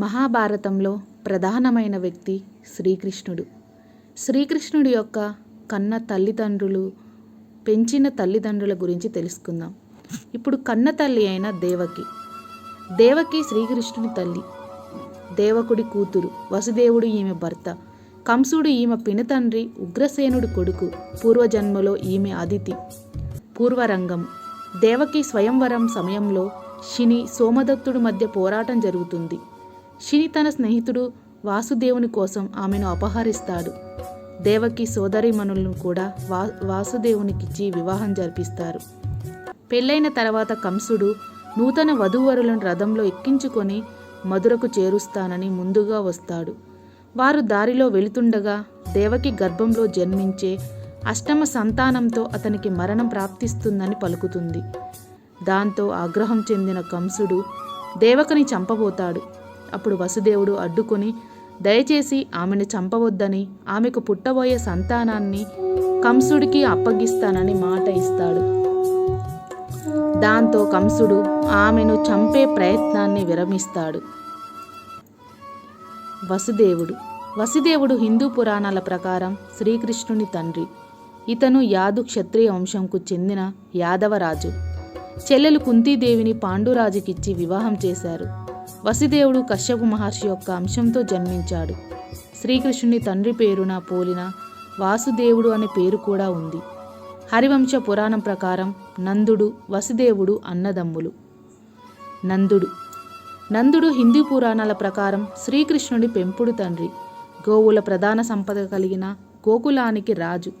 మహాభారతంలో ప్రధానమైన వ్యక్తి శ్రీకృష్ణుడు. శ్రీకృష్ణుడి యొక్క కన్న తల్లిదండ్రులు పెంచిన తల్లిదండ్రుల గురించి తెలుసుకుందాం. ఇప్పుడు కన్న తల్లి అయిన దేవకి. దేవకి శ్రీకృష్ణుని తల్లి. దేవకుడి కూతురు వసుదేవుడు ఈమె భర్త. కంసుడు ఈమె పినతండ్రి ఉగ్రసేనుడి కొడుకు. పూర్వజన్మలో ఈమె అదితి. పూర్వరంగం. దేవకి స్వయంవరం సమయంలో శిని సోమదత్తుడి మధ్య పోరాటం జరుగుతుంది. శిని తన స్నేహితుడు వాసుదేవుని కోసం ఆమెను అపహరిస్తాడు. దేవకి సోదరిమణులను కూడా వా వాసుదేవునికిచ్చి వివాహం జరిపిస్తారు. పెళ్ళైన తర్వాత కంసుడు నూతన వధూవరులను రథంలో ఎక్కించుకొని మధురకు చేరుస్తానని ముందుగా వస్తాడు. వారు దారిలో వెళుతుండగా దేవకి గర్భంలో జన్మించే అష్టమ సంతానంతో అతనికి మరణం ప్రాప్తిస్తుందని పలుకుతుంది. దాంతో ఆగ్రహం చెందిన కంసుడు దేవకని చంపబోతాడు. అప్పుడు వసుదేవుడు అడ్డుకొని దయచేసి ఆమెను చంపవద్దని ఆమెకు పుట్టబోయే సంతానాన్ని కంసుడికి అప్పగిస్తానని మాట ఇస్తాడు. దాంతో కంసుడు ఆమెను చంపే ప్రయత్నాన్ని విరమిస్తాడు. వసుదేవుడు వసుదేవుడు హిందూ పురాణాల ప్రకారం శ్రీకృష్ణుని తండ్రి. ఇతను యాదు క్షత్రియ వంశంకు చెందిన యాదవరాజు. చెల్లెలు కుంతీదేవిని పాండురాజుకిచ్చి వివాహం చేశారు. వసుదేవుడు కశ్యపు మహర్షి యొక్క అంశంతో జన్మించాడు. శ్రీకృష్ణుని తండ్రి పేరున పోలిన వాసుదేవుడు అనే పేరు కూడా ఉంది. హరివంశ పురాణం ప్రకారం నందుడు వసుదేవుడు అన్నదమ్ములు. నందుడు. నందుడు హిందూ పురాణాల ప్రకారం శ్రీకృష్ణుడి పెంపుడు తండ్రి గోవుల ప్రధాన సంపద కలిగిన గోకులానికి రాజు.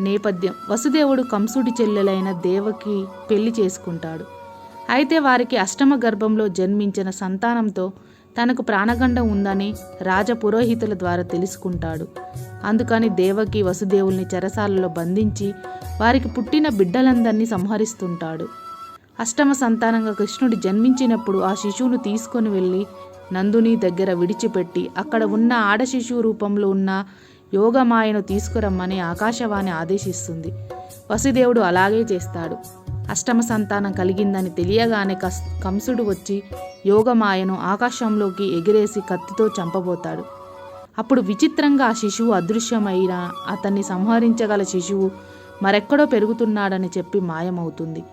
నేపథ్యం. వసుదేవుడు కంసుడి చెల్లెలైన దేవకి పెళ్ళి చేసుకుంటాడు. అయితే వారికి అష్టమ గర్భంలో జన్మించిన సంతానంతో తనకు ప్రాణగండం ఉందని రాజ పురోహితుల ద్వారా తెలుసుకుంటాడు. అందుకని దేవకి వసుదేవుల్ని చెరసాలలో బంధించి వారికి పుట్టిన బిడ్డలందరినీ సంహరిస్తుంటాడు. అష్టమ సంతానంగా కృష్ణుడు జన్మించినప్పుడు ఆ శిశువును తీసుకొని వెళ్ళి నందుని దగ్గర విడిచిపెట్టి అక్కడ ఉన్న ఆడ శిశువు రూపంలో ఉన్న యోగమాయను తీసుకురమ్మని ఆకాశవాణి ఆదేశిస్తుంది. వసుదేవుడు అలాగే చేస్తాడు. అష్టమ సంతానం కలిగిందని తెలియగానే కస్ కంసుడు వచ్చి యోగమాయను ఆకాశంలోకి ఎగిరేసి కత్తితో చంపబోతాడు. అప్పుడు విచిత్రంగా ఆ శిశువు అదృశ్యమైన అతన్ని సంహరించగల శిశువు మరెక్కడో పెరుగుతున్నాడని చెప్పి మాయమవుతుంది.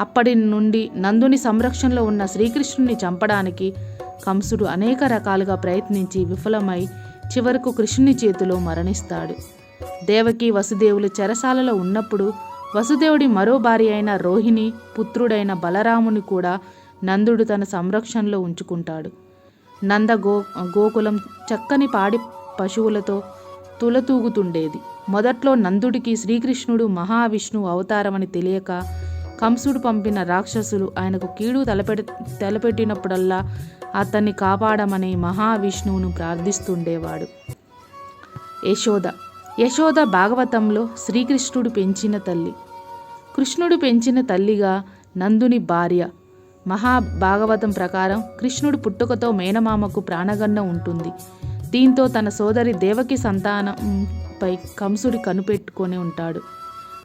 అప్పటి నుండి నందుని సంరక్షణలో ఉన్న శ్రీకృష్ణుని చంపడానికి కంసుడు అనేక రకాలుగా ప్రయత్నించి విఫలమై చివరకు కృష్ణుని చేతిలో మరణిస్తాడు. దేవకి వసుదేవులు చెరసాలలో ఉన్నప్పుడు వసుదేవుడి మరో భార్య అయిన రోహిణి పుత్రుడైన బలరాముని కూడా నందుడు తన సంరక్షణలో ఉంచుకుంటాడు. నంద గో గోకులం చక్కని పాడి పశువులతో తులతూగుతుండేది. మొదట్లో నందుడికి శ్రీకృష్ణుడు మహావిష్ణువు అవతారమని తెలియక కంసుడు పంపిన రాక్షసులు ఆయనకు కీడు తలపెట్ తలపెట్టినప్పుడల్లా అతన్ని కాపాడమని మహావిష్ణువును ప్రార్థిస్తుండేవాడు. యశోద యశోద భాగవతంలో శ్రీకృష్ణుడు పెంచిన తల్లి. కృష్ణుడు పెంచిన తల్లిగా నందుని భార్య. మహాభాగవతం ప్రకారం కృష్ణుడు పుట్టుకతో మేనమామకు ప్రాణగన్న ఉంటుంది. దీంతో తన సోదరి దేవకి సంతానంపై కంసుడి కనుపెట్టుకొని ఉంటాడు.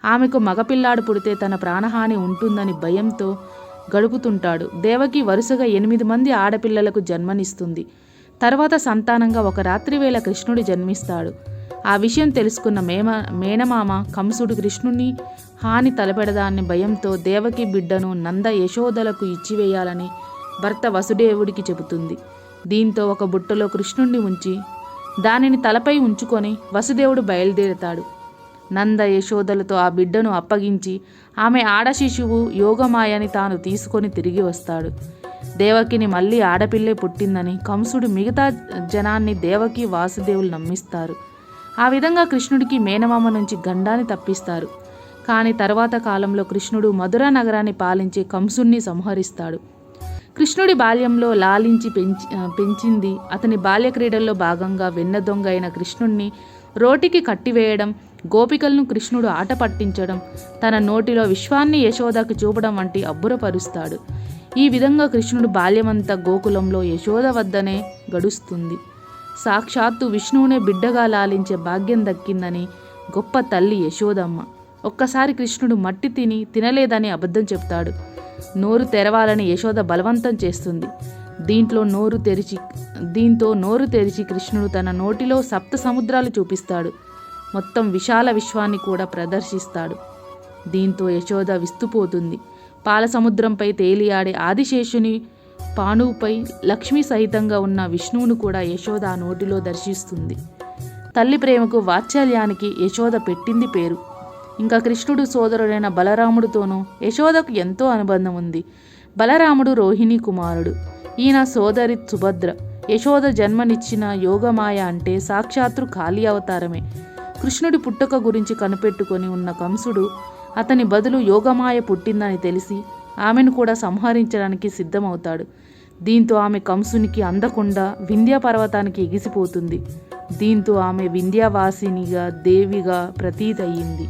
ఆమెకు మగపిల్లాడు పుడితే తన ప్రాణహాని ఉంటుందని భయంతో గడుపుతుంటాడు. దేవకి వరుసగా ఎనిమిది మంది ఆడపిల్లలకు జన్మనిస్తుంది. తర్వాత సంతానంగా ఒక రాత్రివేళ కృష్ణుడు జన్మిస్తాడు. ఆ విషయం తెలుసుకున్న మేమ మేనమామ కంసుడు కృష్ణుని హాని తలపెడదాన్ని భయంతో దేవకి బిడ్డను నంద యశోదలకు ఇచ్చివేయాలని భర్త వసుదేవుడికి చెబుతుంది. దీంతో ఒక బుట్టలో కృష్ణుణ్ణి ఉంచి దానిని తలపై ఉంచుకొని వసుదేవుడు బయలుదేరుతాడు. నంద యశోదలతో ఆ బిడ్డను అప్పగించి ఆమె ఆడ శిశువు యోగమాయని తాను తీసుకొని తిరిగి వస్తాడు. దేవకిని మళ్ళీ ఆడపిల్లే పుట్టిందని కంసుడు మిగతా జనాన్ని దేవకి వాసుదేవులు నమ్మిస్తారు. ఆ విధంగా కృష్ణుడికి మేనమామ నుంచి గండాన్ని తప్పిస్తారు. కానీ తర్వాత కాలంలో కృష్ణుడు మధుర నగరాన్ని పాలించి కంసుణ్ణి సంహరిస్తాడు. కృష్ణుడి బాల్యంలో లాలించి పెంచి పెంచింది. అతని బాల్య క్రీడల్లో భాగంగా వెన్న దొంగ అయిన కృష్ణుణ్ణి రోటికి కట్టివేయడం గోపికలను కృష్ణుడు ఆట పట్టించడం తన నోటిలో విశ్వాన్ని యశోదకు చూపడం వంటి అబ్బురపరుస్తాడు. ఈ విధంగా కృష్ణుడు బాల్యమంతా గోకులంలో యశోద వద్దనే గడుస్తుంది. సాక్షాత్తు విష్ణువునే బిడ్డగా లాలించే భాగ్యం దక్కిందని గొప్ప తల్లి యశోదమ్మ. ఒక్కసారి కృష్ణుడు మట్టి తిని తినలేదని అబద్ధం చెప్తాడు. నోరు తెరవాలని యశోద బలవంతం చేస్తుంది. దీంట్లో నోరు తెరిచి దీంతో నోరు తెరిచి కృష్ణుడు తన నోటిలో సప్త సముద్రాలు చూపిస్తాడు. మొత్తం విశాల విశ్వాన్ని కూడా ప్రదర్శిస్తాడు. దీంతో యశోద విస్తుపోతుంది. పాల సముద్రంపై తేలియాడే ఆదిశేషుని పానువుపై లక్ష్మీ సహితంగా ఉన్న విష్ణువును కూడా యశోద ఆ నోటిలో దర్శిస్తుంది. తల్లి ప్రేమకు వాత్సల్యానికి యశోద పెట్టింది పేరు. ఇంకా కృష్ణుడు సోదరుడైన బలరాముడితోనూ యశోదకు ఎంతో అనుబంధం ఉంది. బలరాముడు రోహిణి కుమారుడు. ఈయన సోదరి సుభద్ర. యశోద జన్మనిచ్చిన యోగమాయ అంటే సాక్షాత్తు ఖాళీ అవతారమే. కృష్ణుడి పుట్టుక గురించి కనిపెట్టుకొని ఉన్న కంసుడు అతని బదులు యోగమాయ పుట్టిందని తెలిసి ఆమెను కూడా సంహరించడానికి సిద్ధమవుతాడు. దీంతో ఆమె కంసునికి అందకుండా వింధ్య పర్వతానికి ఎగిసిపోతుంది. దీంతో ఆమె వింధ్యావాసినిగా దేవిగా ప్రతీతయ్యింది.